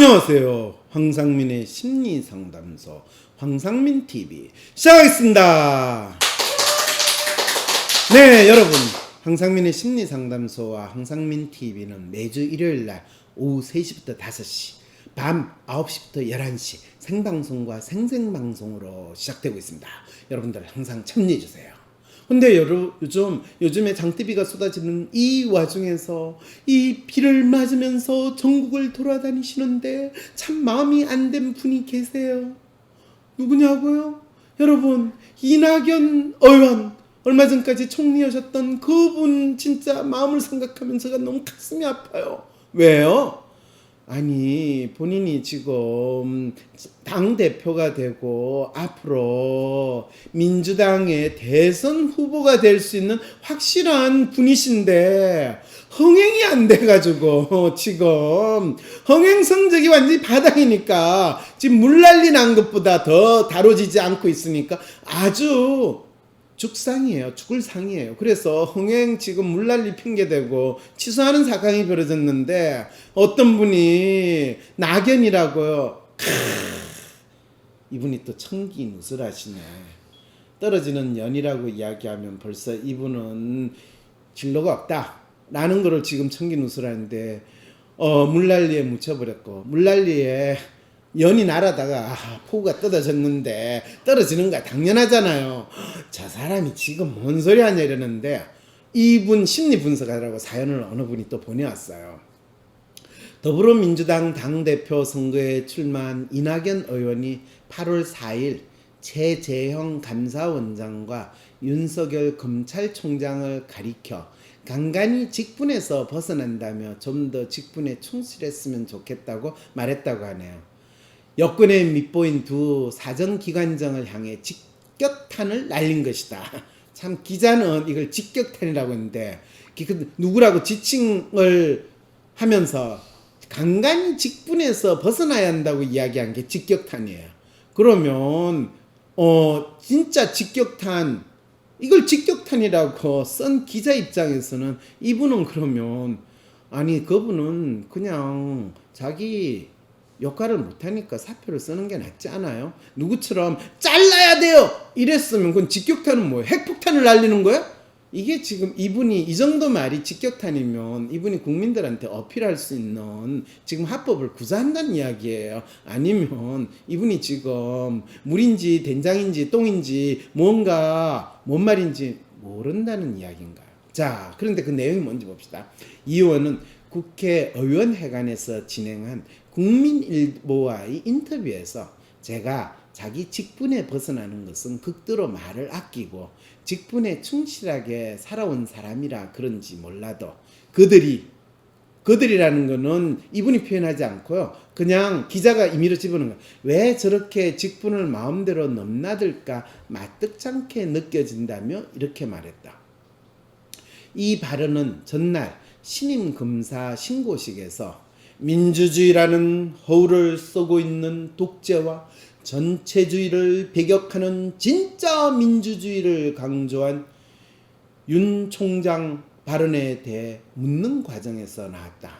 안녕하세요. 황상민의 심리 상담소 황상민 TV 시작하겠습니다. 네, 여러분. 황상민의 심리 상담소와 황상민 TV는 매주 일요일 날 오후 3시부터 5시, 밤 9시부터 11시 생방송과 생생방송으로 시작되고 있습니다. 여러분들 항상 참여해 주세요. 근데 요즘 요즘에 장대비가 쏟아지는 이 와중에서 이 비를 맞으면서 전국을 돌아다니시는데 참 마음이 안 된 분이 계세요. 누구냐고요? 여러분 이낙연 의원 얼마 전까지 총리하셨던 그분 진짜 마음을 생각하면 제가 너무 가슴이 아파요. 왜요? 아니 본인이 지금 당 대표가 되고 앞으로 민주당의 대선 후보가 될 수 있는 확실한 분이신데 흥행이 안 돼가지고 지금 흥행 성적이 완전히 바닥이니까 지금 물난리 난 것보다 더 다뤄지지 않고 있으니까 아주 죽상이에요. 죽을 상이에요. 그래서 흥행 지금 물난리 핑계대고 취소하는 사강이 벌어졌는데 어떤 분이 낙연이라고요. 크, 이분이 또 청기 누설하시네. 떨어지는 연이라고 이야기하면 벌써 이분은 진로가 없다. 라는 거를 지금 청기 누설하는데 어, 물난리에 묻혀버렸고 물난리에 연이 날아다가 아, 폭우가 떨어졌는데 떨어지는 거 당연하잖아요. 저 사람이 지금 뭔 소리 하냐 이러는데 이분 심리 분석하라고 사연을 어느 분이 또 보내왔어요. 더불어민주당 당대표 선거에 출마한 이낙연 의원이 8월 4일 최재형 감사원장과 윤석열 검찰총장을 가리켜 간간히 직분에서 벗어난다며 좀 더 직분에 충실했으면 좋겠다고 말했다고 하네요. 여권에 밑보인 두 사정기관장을 향해 직격탄을 날린 것이다. 참 기자는 이걸 직격탄이라고 했는데 그 누구라고 지칭을 하면서 간간히 직분에서 벗어나야 한다고 이야기한 게 직격탄이에요. 그러면 어 진짜 직격탄 이걸 직격탄이라고 쓴 기자 입장에서는 이분은 그러면 아니 그분은 그냥 자기 역할을 못하니까 사표를 쓰는 게 낫지 않아요? 누구처럼 잘라야 돼요 이랬으면 그건 직격탄은 뭐예요? 핵폭탄을 날리는 거야? 이게 지금 이분이 이 정도 말이 직격탄이면 이분이 국민들한테 어필할 수 있는 지금 합법을 구사한다는 이야기예요. 아니면 이분이 지금 물인지 된장인지 똥인지 뭔가 뭔 말인지 모른다는 이야기인가요? 자, 그런데 그 내용이 뭔지 봅시다. 이 의원은 국회의원회관에서 진행한 국민일보와의 인터뷰에서 제가 자기 직분에 벗어나는 것은 극도로 말을 아끼고 직분에 충실하게 살아온 사람이라 그런지 몰라도 그들이 그들이라는 거는 이분이 표현하지 않고요. 그냥 기자가 임의로 집어넣은 거예요. 왜 저렇게 직분을 마음대로 넘나들까 마뜩찮게 느껴진다며 이렇게 말했다. 이 발언은 전날 신임 검사 신고식에서 민주주의라는 허울을 쏘고 있는 독재와 전체주의를 배격하는 진짜 민주주의를 강조한 윤 총장 발언에 대해 묻는 과정에서 나왔다.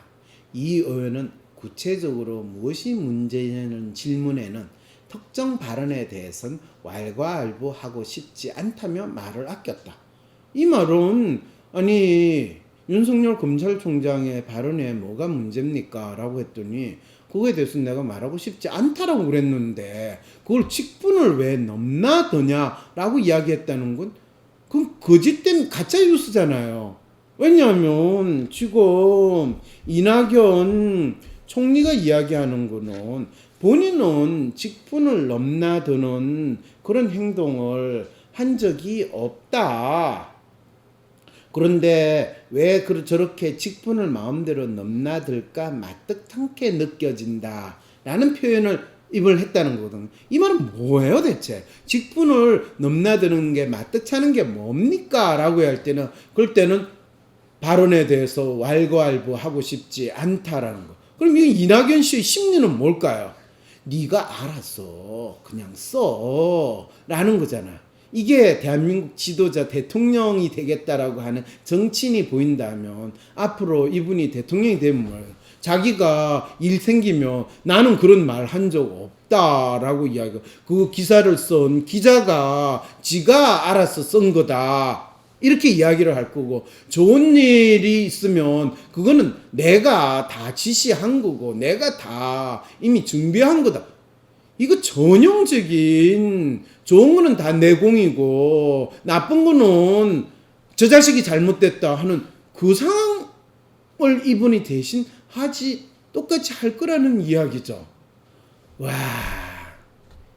이 의원은 구체적으로 무엇이 문제냐는 질문에는 특정 발언에 대해선 왈가왈부하고 싶지 않다며 말을 아꼈다. 이 말은 아니 윤석열 검찰총장의 발언에 뭐가 문제입니까? 라고 했더니 그거에 대해서 내가 말하고 싶지 않다라고 그랬는데 그걸 직분을 왜 넘나드냐 라고 이야기했다는 건 그건 거짓된 가짜 뉴스잖아요. 왜냐하면 지금 이낙연 총리가 이야기하는 거는 본인은 직분을 넘나드는 그런 행동을 한 적이 없다. 그런데 왜그 저렇게 직분을 마음대로 넘나들까 마뜩탕게 느껴진다 라는 표현을 입을 했다는 거거든요. 이 말은 뭐예요 대체? 직분을 넘나드는 게 마뜩차는 게 뭡니까? 라고 할 때는 그럴 때는 발언에 대해서 왈가왈부 하고 싶지 않다라는 거. 그럼 이 이낙연 씨의 심리는 뭘까요? 네가 알아서 그냥 써 라는 거잖아. 이게 대한민국 지도자 대통령이 되겠다라고 하는 정치인이 보인다면 앞으로 이분이 대통령이 되면 뭐예요? 자기가 일 생기면 나는 그런 말 한 적 없다라고 이야기가 그 기사를 쓴 기자가 지가 알아서 쓴 거다 이렇게 이야기를 할 거고 좋은 일이 있으면 그거는 내가 다 지시한 거고 내가 다 이미 준비한 거다 이거 전형적인 좋은 거는 다 내공이고 나쁜 거는 저 자식이 잘못됐다 하는 그 상황을 이분이 대신 하지 똑같이 할 거라는 이야기죠. 와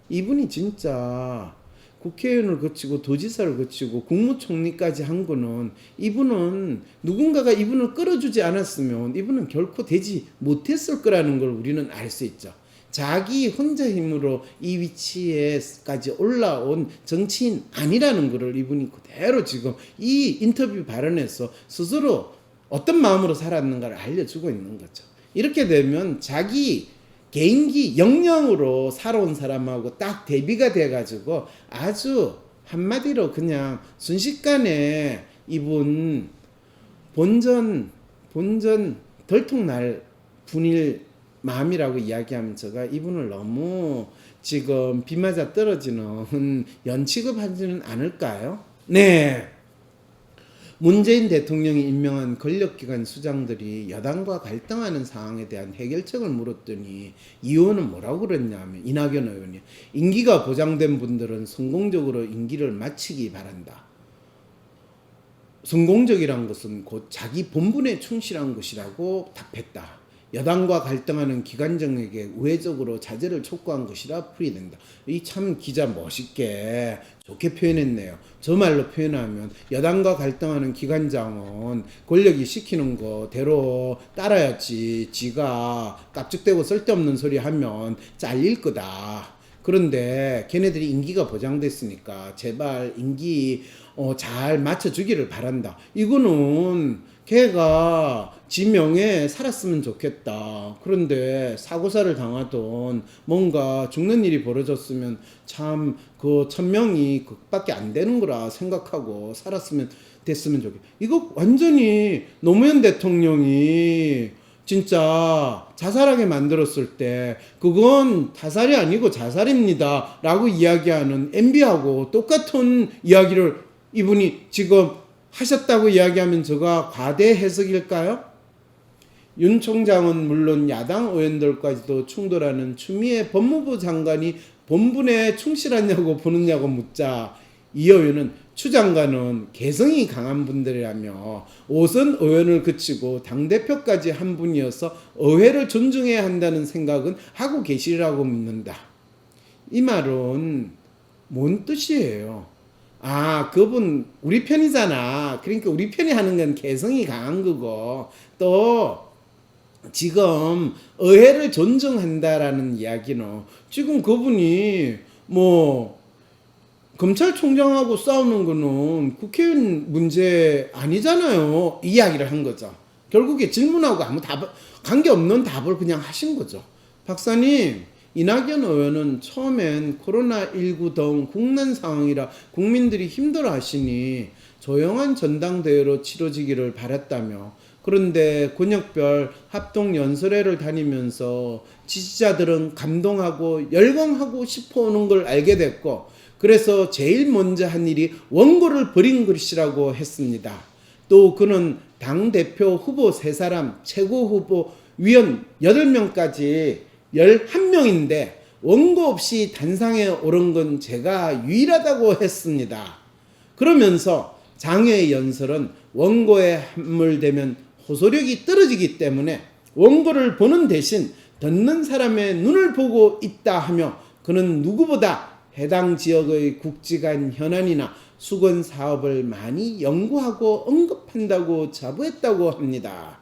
이분이 진짜 국회의원을 거치고 도지사를 거치고 국무총리까지 한 거는 이분은 누군가가 이분을 끌어주지 않았으면 이분은 결코 되지 못했을 거라는 걸 우리는 알 수 있죠. 자기 혼자 힘으로 이 위치에까지 올라온 정치인 아니라는 것을 이분이 그대로 지금 이 인터뷰 발언에서 스스로 어떤 마음으로 살았는가를 알려주고 있는 거죠. 이렇게 되면 자기 개인기 영영으로 살아온 사람하고 딱 대비가 돼가지고 아주 한마디로 그냥 순식간에 이분 본전 본전 덜통날 분일 마음이라고 이야기하면 제가 이분을 너무 지금 비 맞아 떨어지는 연 취급하지는 않을까요? 네. 문재인 대통령이 임명한 권력기관 수장들이 여당과 갈등하는 상황에 대한 해결책을 물었더니 이 의원은 뭐라고 그랬냐면 이낙연 의원이 임기가 보장된 분들은 성공적으로 임기를 마치기 바란다. 성공적이란 것은 곧 자기 본분에 충실한 것이라고 답했다. 여당과 갈등하는 기관장에게 우회적으로 자제를 촉구한 것이라 풀이된다. 이 참 기자 멋있게 좋게 표현했네요. 저 말로 표현하면 여당과 갈등하는 기관장은 권력이 시키는 거 대로 따라야지 지가 깝죽대고 쓸데없는 소리 하면 잘릴 거다. 그런데 걔네들이 임기가 보장됐으니까 제발 임기 어, 잘 맞춰주기를 바란다. 이거는 걔가 지명에 살았으면 좋겠다. 그런데 사고사를 당하던 뭔가 죽는 일이 벌어졌으면 참 그 천명이 그밖에 안 되는 거라 생각하고 살았으면 됐으면 좋겠다. 이거 완전히 노무현 대통령이 진짜 자살하게 만들었을 때 그건 자살이 아니고 자살입니다 라고 이야기하는 MB하고 똑같은 이야기를 이분이 지금 하셨다고 이야기하면 저가 과대 해석일까요? 윤 총장은 물론 야당 의원들까지도 충돌하는 추미애 법무부 장관이 본분에 충실하냐고 보느냐고 묻자 이 의원은 추 장관은 개성이 강한 분들이라며 오선 의원을 그치고 당대표까지 한 분이어서 의회를 존중해야 한다는 생각은 하고 계시리라고 묻는다. 이 말은 뭔 뜻이에요? 아, 그분 우리 편이잖아. 그러니까 우리 편이 하는 건 개성이 강한 거고 또 지금 의회를 존중한다라는 이야기는 지금 그분이 뭐 검찰총장하고 싸우는 거는 국회의원 문제 아니잖아요. 이야기를 한 거죠. 결국에 질문하고 아무 답 관계없는 답을 그냥 하신 거죠. 박사님, 이낙연 의원은 처음엔 코로나19 등 국난 상황이라 국민들이 힘들어 하시니 조용한 전당대회로 치러지기를 바랐다며 그런데 권역별 합동 연설회를 다니면서 지지자들은 감동하고 열광하고 싶어 오는 걸 알게 됐고 그래서 제일 먼저 한 일이 원고를 버린 것이라고 했습니다. 또 그는 당대표 후보 세사람 최고 후보 위원 8명까지 11명인데 원고 없이 단상에 오른 건 제가 유일하다고 했습니다. 그러면서 장외의 연설은 원고에 함몰되면 호소력이 떨어지기 때문에 원고를 보는 대신 듣는 사람의 눈을 보고 있다 하며 그는 누구보다 해당 지역의 국지간 현안이나 수건 사업을 많이 연구하고 언급한다고 자부했다고 합니다.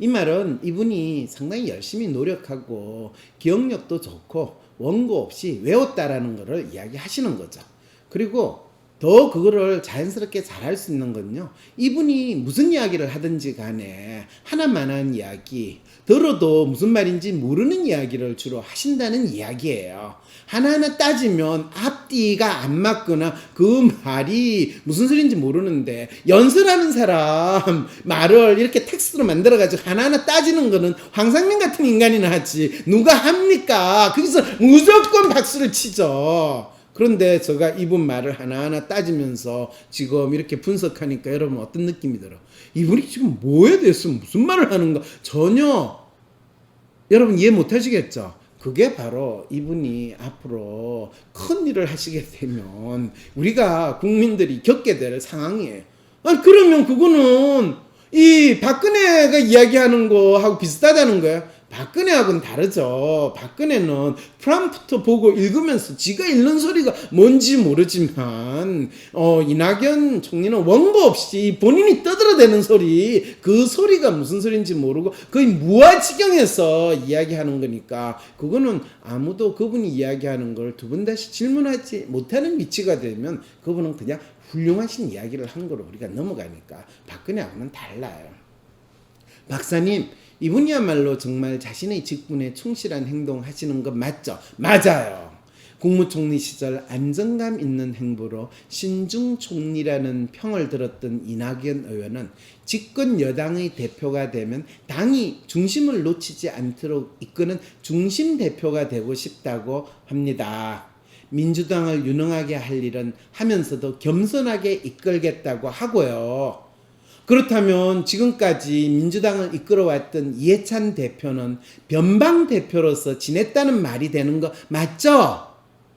이 말은 이분이 상당히 열심히 노력하고 기억력도 좋고 원고 없이 외웠다라는 것을 이야기하시는 거죠. 그리고 더 그거를 자연스럽게 잘할 수 있는 건요. 이분이 무슨 이야기를 하든지 간에 하나만한 이야기, 들어도 무슨 말인지 모르는 이야기를 주로 하신다는 이야기예요. 하나하나 따지면 앞뒤가 안 맞거나 그 말이 무슨 소리인지 모르는데 연설하는 사람 말을 이렇게 텍스트로 만들어가지고 하나하나 따지는 거는 황상민 같은 인간이나 하지 누가 합니까? 거기서 무조건 박수를 치죠. 그런데 제가 이분 말을 하나하나 따지면서 지금 이렇게 분석하니까 여러분 어떤 느낌이 들어? 이분이 지금 뭐에 대해서 무슨 말을 하는가 전혀 여러분 이해 못 하시겠죠? 그게 바로 이분이 앞으로 큰 일을 하시게 되면 우리가 국민들이 겪게 될 상황이에요. 아니, 그러면 그거는 이 박근혜가 이야기하는 거하고 비슷하다는 거예요. 박근혜하고는 다르죠. 박근혜는 프람프터 보고 읽으면서 지가 읽는 소리가 뭔지 모르지만 어 이낙연 총리는 원고 없이 본인이 떠들어대는 소리 그 소리가 무슨 소리인지 모르고 거의 무아지경에서 이야기하는 거니까 그거는 아무도 그분이 이야기하는 걸 두 번 다시 질문하지 못하는 위치가 되면 그분은 그냥 훌륭하신 이야기를 한 거로 우리가 넘어가니까 박근혜하고는 달라요. 박사님, 이분이야말로 정말 자신의 직분에 충실한 행동 하시는 것 맞죠? 맞아요. 국무총리 시절 안정감 있는 행보로 신중 총리라는 평을 들었던 이낙연 의원은 집권 여당의 대표가 되면 당이 중심을 놓치지 않도록 이끄는 중심 대표가 되고 싶다고 합니다. 민주당을 유능하게 할 일은 하면서도 겸손하게 이끌겠다고 하고요. 그렇다면 지금까지 민주당을 이끌어왔던 이해찬 대표는 변방 대표로서 지냈다는 말이 되는 거 맞죠?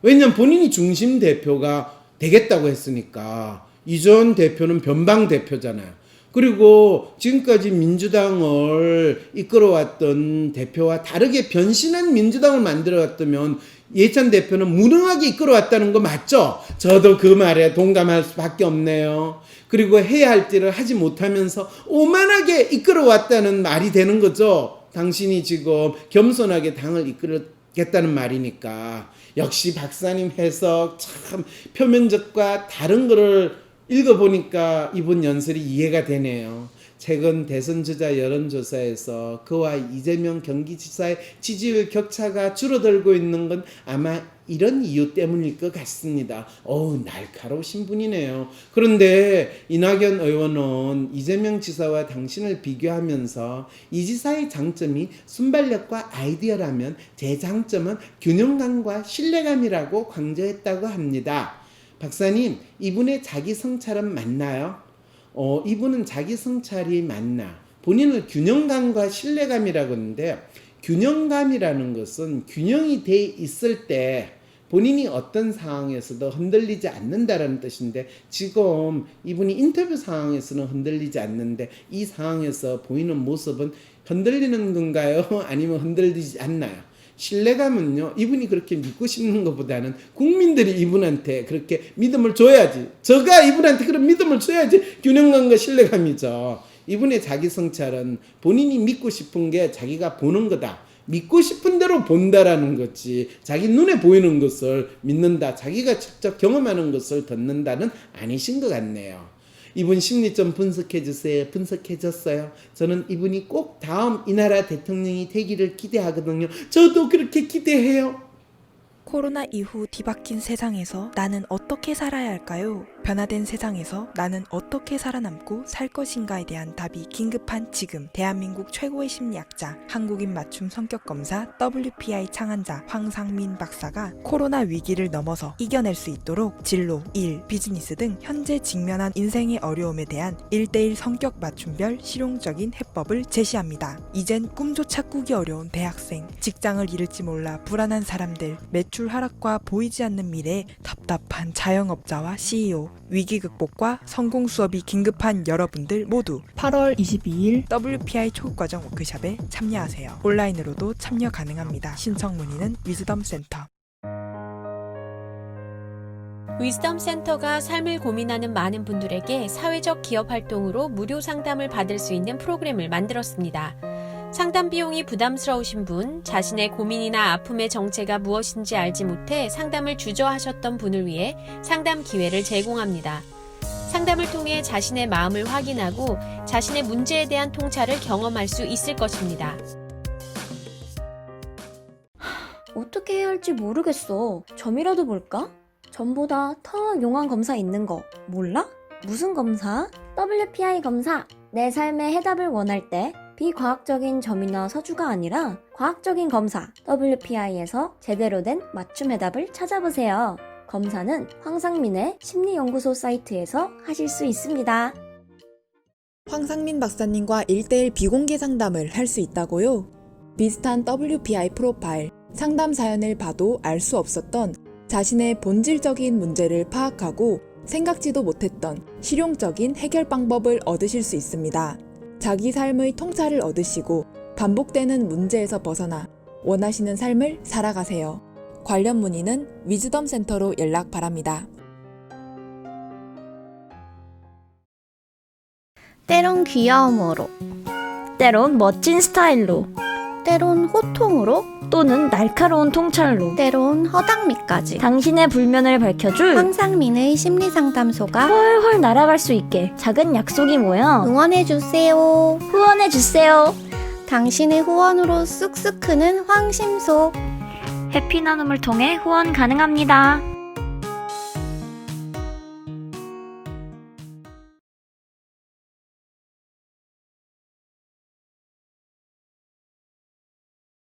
왜냐면 본인이 중심 대표가 되겠다고 했으니까 이전 대표는 변방 대표잖아요. 그리고 지금까지 민주당을 이끌어왔던 대표와 다르게 변신한 민주당을 만들어왔다면 예찬 대표는 무능하게 이끌어왔다는 거 맞죠? 저도 그 말에 동감할 수밖에 없네요. 그리고 해야 할 일을 하지 못하면서 오만하게 이끌어왔다는 말이 되는 거죠. 당신이 지금 겸손하게 당을 이끌겠다는 말이니까. 역시 박사님 해석 참 표면적과 다른 거를 읽어보니까 이분 연설이 이해가 되네요. 최근 대선 주자 여론조사에서 그와 이재명 경기지사의 지지율 격차가 줄어들고 있는 건 아마 이런 이유 때문일 것 같습니다. 어우, 날카로우신 분이네요. 그런데 이낙연 의원은 이재명 지사와 당신을 비교하면서 이 지사의 장점이 순발력과 아이디어라면 제 장점은 균형감과 신뢰감이라고 강조했다고 합니다. 박사님, 이분의 자기 성찰은 맞나요? 어, 이분은 자기 성찰이 맞나? 본인을 균형감과 신뢰감이라고 하는데 균형감이라는 것은 균형이 돼 있을 때 본인이 어떤 상황에서도 흔들리지 않는다라는 뜻인데 지금 이분이 인터뷰 상황에서는 흔들리지 않는데 이 상황에서 보이는 모습은 흔들리는 건가요? 아니면 흔들리지 않나요? 신뢰감은요, 이분이 그렇게 믿고 싶는 것보다는 국민들이 이분한테 그렇게 믿음을 줘야지. 저가 이분한테 그런 믿음을 줘야지 균형감과 신뢰감이죠. 이분의 자기 성찰은 본인이 믿고 싶은 게 자기가 보는 거다. 믿고 싶은 대로 본다라는 거지. 자기 눈에 보이는 것을 믿는다. 자기가 직접 경험하는 것을 듣는다는 아니신 것 같네요. 이분 심리 좀 분석해 주세요. 분석해 줬어요. 저는 이분이 꼭 다음 이 나라 대통령이 되기를 기대하거든요. 저도 그렇게 기대해요. 코로나 이후 뒤바뀐 세상에서 나는 어떻게 살아야 할까요? 변화된 세상에서 나는 어떻게 살아남고 살 것인가에 대한 답이 긴급한 지금 대한민국 최고의 심리학자 한국인 맞춤 성격 검사 WPI 창안자 황상민 박사가 코로나 위기를 넘어서 이겨낼 수 있도록 진로, 일, 비즈니스 등 현재 직면한 인생의 어려움에 대한 1대1 성격 맞춤별 실용적인 해법을 제시합니다. 이젠 꿈조차 꾸기 어려운 대학생, 직장을 잃을지 몰라 불안한 사람들, 매출 하락과 보이지 않는 미래에 답답한 자영업자와 CEO, 위기 극복과 성공 수업이 긴급한 여러분들 모두 8월 22일 WPI 초급과정 워크숍에 참여하세요. 온라인으로도 참여 가능합니다. 신청 문의는 위즈덤 센터. 위즈덤 센터가 삶을 고민하는 많은 분들에게 사회적 기업 활동으로 무료 상담을 받을 수 있는 프로그램을 만들었습니다. 상담 비용이 부담스러우신 분, 자신의 고민이나 아픔의 정체가 무엇인지 알지 못해 상담을 주저하셨던 분을 위해 상담 기회를 제공합니다. 상담을 통해 자신의 마음을 확인하고 자신의 문제에 대한 통찰을 경험할 수 있을 것입니다. 어떻게 해야 할지 모르겠어. 점이라도 볼까? 점보다 더 용한 검사 있는 거 몰라? 무슨 검사? WPI 검사. 내 삶의 해답을 원할 때 비과학적인 점이나 서주가 아니라 과학적인 검사 WPI에서 제대로 된 맞춤 해답을 찾아보세요. 검사는 황상민의 심리연구소 사이트에서 하실 수 있습니다. 황상민 박사님과 1대1 비공개 상담을 할 수 있다고요? 비슷한 WPI 프로파일, 상담 사연을 봐도 알 수 없었던 자신의 본질적인 문제를 파악하고 생각지도 못했던 실용적인 해결 방법을 얻으실 수 있습니다. 자기 삶의 통찰을 얻으시고 반복되는 문제에서 벗어나 원하시는 삶을 살아가세요. 관련 문의는 위즈덤 센터로 연락 바랍니다. 때론 귀여움으로, 때론 멋진 스타일로, 때론 호통으로, 또는 날카로운 통찰로, 때론 허당미까지 당신의 불면을 밝혀줄 황상민의 심리상담소가 훨훨 날아갈 수 있게 작은 약속이 모여 응원해주세요. 후원해주세요. 당신의 후원으로 쑥쑥 크는 황심소 해피 나눔을 통해 후원 가능합니다.